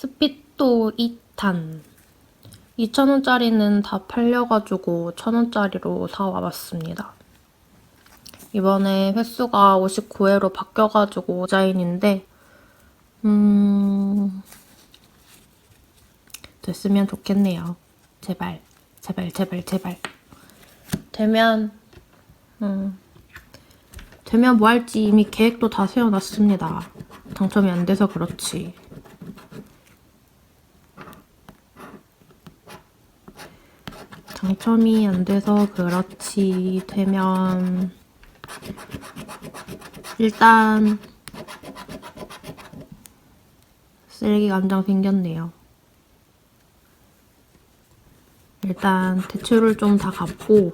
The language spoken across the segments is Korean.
스피또 2탄 2,000원짜리는 다 팔려가지고 1,000원짜리로 사와봤습니다. 이번에 횟수가 59회로 바뀌어가지고 디자인인데 음... 됐으면 좋겠네요. 제발, 제발, 제발, 제발. 되면 음... 되면 뭐 할지 이미 계획도 다 세워놨습니다. 당첨이 안 돼서 그렇지. 당첨이 안 돼서 그렇지. 되면 일단 쓰레기가 한장 생겼네요. 일단 대출을 좀 다 갚고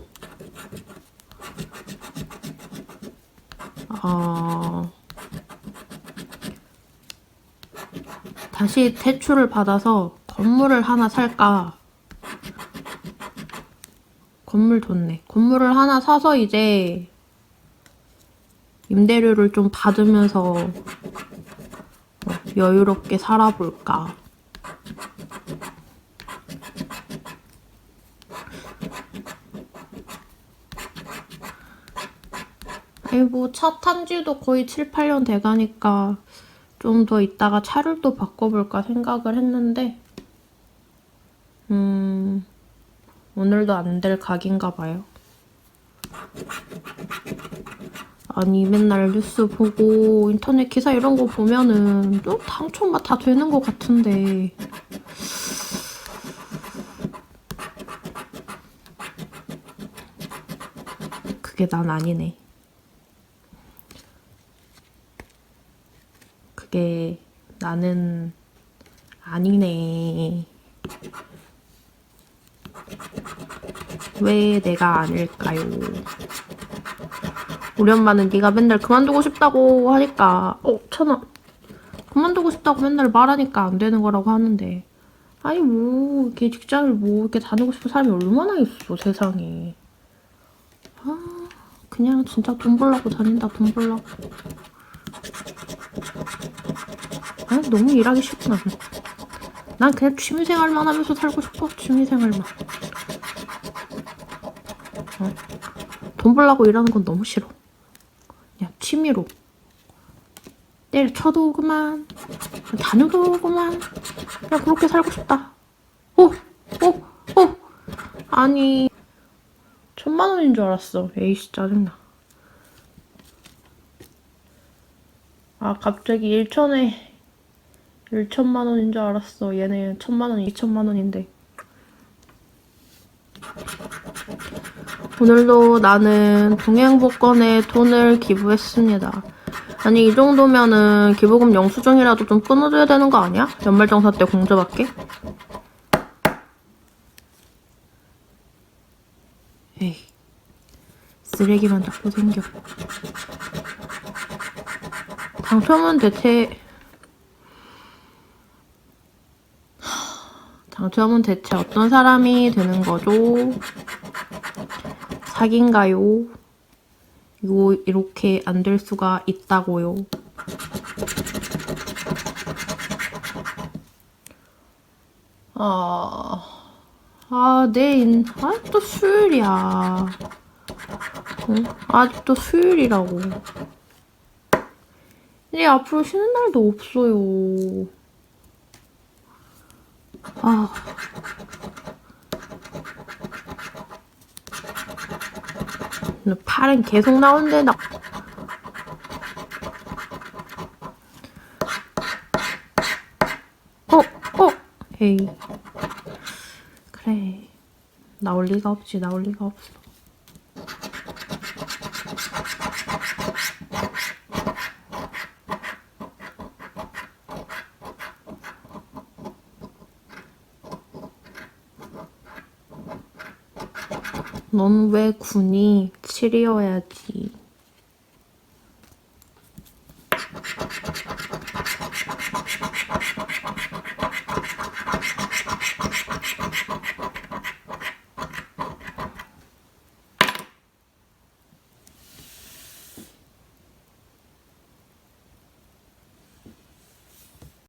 어 다시 대출을 받아서 건물을 하나 살까 건물 좋네. 건물을 하나 사서 이제 임대료를 좀 받으면서 어, 여유롭게 살아볼까. 아이고, 차 탄 지도 거의 7, 8년 돼가니까 좀 더 있다가 차를 또 바꿔볼까 생각을 했는데, 음, 오늘도 안 될 각인가 봐요. 아니 맨날 뉴스 보고 인터넷 기사 이런 거 보면은 좀 당초만 다 되는 것 같은데 그게 난 아니네. 그게 나는 아니네. 왜 내가 아닐까요? 우리 엄마는 네가 맨날 그만두고 싶다고 하니까 어 천원 그만두고 싶다고 맨날 말하니까 안 되는 거라고 하는데. 아니 뭐 이렇게 직장을 뭐 이렇게 다니고 싶은 사람이 얼마나 있어 세상에. 아 그냥 진짜 돈 벌려고 다닌다 돈 벌려고. 아 너무 일하기 싫구나 난 그냥 취미생활만 하면서 살고 싶어 취미생활만 어? 돈 벌려고 일하는 건 너무 싫어 그냥 취미로 때려쳐도 오구만 다녀도 오구만 그냥 그렇게 살고 싶다 오! 오! 오! 아니 천만 원인 줄 알았어 에이씨 짜증나 아 갑자기 1천에 1천만 원인 줄 알았어 얘네 천만 원, 2천만 원인데 오늘도 나는 동행복권에 돈을 기부했습니다. 아니 이 정도면은 기부금 영수증이라도 좀 끊어줘야 되는 거 아니야? 연말정산 때 공제받게? 에이 쓰레기만 자꾸 생겨. 당첨은 대체 당첨은 대체 어떤 사람이 되는 거죠? 사기인가요? 이거 이렇게 안 될 수가 있다고요. 아, 아, 내일, 아직도 수요일이야. 응? 아직도 수요일이라고. 이제 앞으로 쉬는 날도 없어요. 아. 팔은 계속 나오는데 나. 어, 어, 에이. 그래. 나올 리가 없지, 나올 리가 없어. 넌 왜 군이 7이어야지.